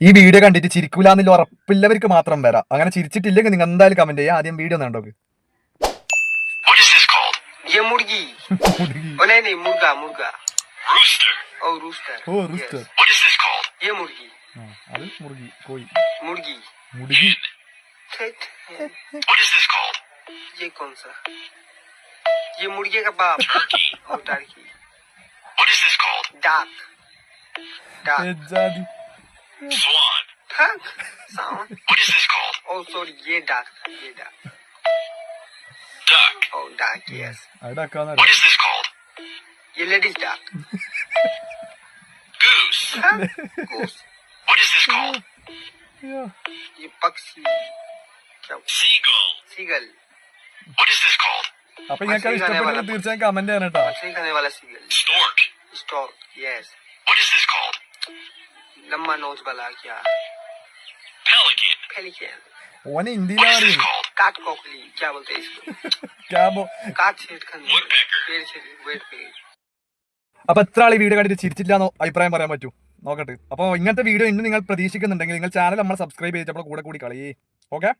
ഈ വീഡിയോ കണ്ടിട്ട് ചിരിക്കൂലെന്നുള്ള ഉറപ്പില്ലവർക്ക് മാത്രം വരാം അങ്ങനെ ചിരിച്ചിട്ടില്ലെങ്കിൽ നിങ്ങൾ എന്തായാലും കമന്റ് ചെയ്യുക ആദ്യം video കണ്ടോക്ക് What is this called? ये मुर्गी ओ नहीं नहीं मुर्गा मुर्गा Rooster. Oh rooster oh rooster What is this called? ये मुर्गी അത് മുറുകി കോഴി मुर्गी മുടുകി ठेठ What is this called? ये कौन सा ये मुर्गे का बाप Turkey. और turkey What is this called? डाक डाक എജ്ജാതി. Swan. ठक sound What is this called? Oh sorry ये डाक था, ये डाक Duck. ओ डाक यस അവിടെ ആക്കാന്ന് What അറിയാം. is this called? ये ladies duck Goose. Goose What is this called? അയ്യോ. ये पक्षी क्या Seagull. Seagull What is this called? അപ്പൊ നിങ്ങൾക്ക് അത് ഇഷ്ടപ്പെട്ടെങ്കിൽ തീർച്ചയായും കമന്റ് ചെയ്യണം കേട്ടോ मछली खाने वाला seagull Stork. Stork yes What is this called? लंबा नोच वाला क्या Pelican. पेलिकन ഓനെ What ഹിന്ദിയിലാണ് is this അറിയും called? काट कोकली क्या बोलते हैं इसको ക്യാബോ काट छेद खाने Woodpecker. पेड़ छेद वेट पे അപ്പൊ എത്ര ആൾ ഈ വീഡിയോ കണ്ടിട്ട് ചിരിച്ചില്ല എന്നോ അഭിപ്രായം പറയാൻ പറ്റൂ നോക്കട്ടെ അപ്പോൾ ഇങ്ങനത്തെ വീഡിയോ ഇന്ന് നിങ്ങൾ പ്രതീക്ഷിക്കുന്നുണ്ടെങ്കിൽ നിങ്ങൾ ചാനൽ നമ്മൾ സബ്സ്ക്രൈബ് ചെയ്തിട്ട് നമ്മുടെ കൂടെ കൂടി കളി ഓക്കെ